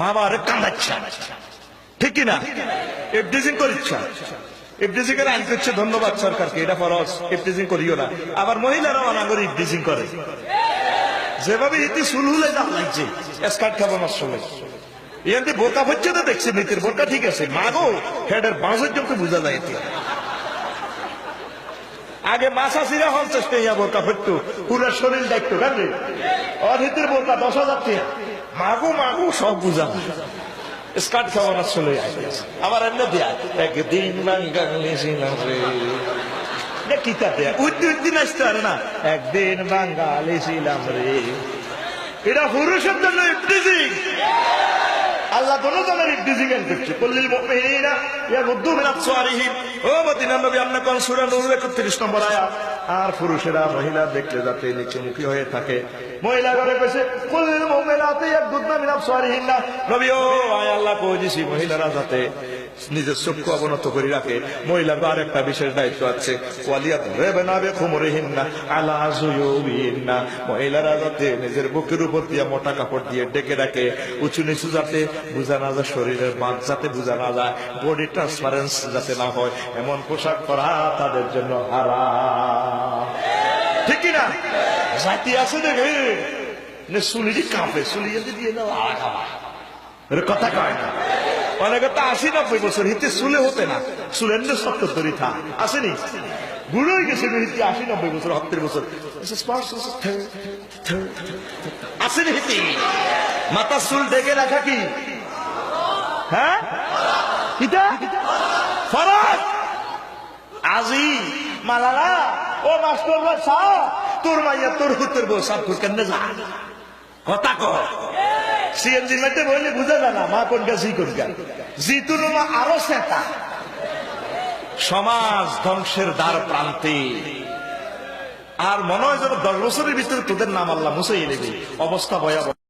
মা বাবারে কাঁদাচ্ছা ঠিক কিনা এফডিজিং করিচ্ছা এফডিজিং এর আইন করছে ধন্যবাদ সরকারকে এটা ফরজ এফডিজিং করিও না আবার মহিলারাও অনাগরি ইফডিজিং করে যেভাবে ইতি সুলহুলে দাম লাগছে স্কার্ট খাব আমার সময় ইয়াতে বোকা হচ্ছে তো দেখছি নীতির বোকা ঠিক আছে মাগো হেডের বাঁশের জন্য বুঝা যায় এতে আগে মাসা সিরা হল চেষ্টা ইয়া বোরকা ফেটতো পুরো শরীর দেখতো কাজে অহিতের বোরকা দশ হাজার টাকা মাগো, মাগু, সব বুঝা। স্কার্ট খাওয়ানোর চলে আবার এমনি দেয়া, একদিন বাঙ্গালি ছিলাম রে কিতা দেয়া? উদ্দি উদ্দিন আসতে পারে না। একদিন বাঙ্গালি ছিলাম রে। এটা পুরুষের জন্য ইফটিজিং আল্লাহ দোনো জনের ইফটিজিং এর করছে কুল্লিল মুমিনিনা ইয়াগুদ্দু মিন আবসারিহিম ও মদিনার নবী আপনি কোন সূরা নূর 31 নম্বর আয়াত। আর পুরুষেরা, মহিলা দেখলে যাতে নিচুমুখী হয়ে থাকে। মহিলা ঘরে বসে কুল্লিল মুমিনাতি মিন আয় আল্লাহ কই মহিলারা যাতে নিজের চক্ষু অবনত করে রাখে। মহিলার আর একটা বিশেষ দায়িত্ব আছে ওয়ালিয়াত রেবে না বে খুমরিহিন্না আলা জুয়ুবিহিন্না। মহিলারা যাতে নিজের বুকের উপর দিয়ে মোটা কাপড় দিয়ে ডেকে রাখে, উঁচু নিচু যাতে বোঝা না যায়, শরীরের বাঁধ যাতে বোঝা না যায় বডি ট্রান্সপারেন্স যাতে না হয়, এমন পোশাক পরা তাদের জন্য হারাম। ঠিক কি না জাতি আছে দেখে নে সুলিটি কাঁপে সুলি যদি দিয়ে দাও এর কথা কয় না অনেকে তো আশি নব্বই বছর হিতে সুলে হতে না সুলেন সত্তর ধরি থা আসেনি বুড়ো হয়ে গেছে হিতে আশি নব্বই বছর সত্তর বছর আসেনি হিতে মাথা চুল ডেকে রাখা কি হ্যাঁ ফরজ আজি মালালা ও মাস্টার সা তোর মাইয়া, তোর হুতের বউ সব কেন যা কথা কর সিএনজি মেটে বললে বুঝা যায় না, মা কোনটা জি কোনটা জিতু মা আরও সেটা সমাজ ধ্বংসের দ্বার প্রান্তে। আর মনে হয় যেন দশ বছরের ভিতরে তোদের নাম আল্লাহ মুসাই নেবে অবস্থা ভয়াবহ।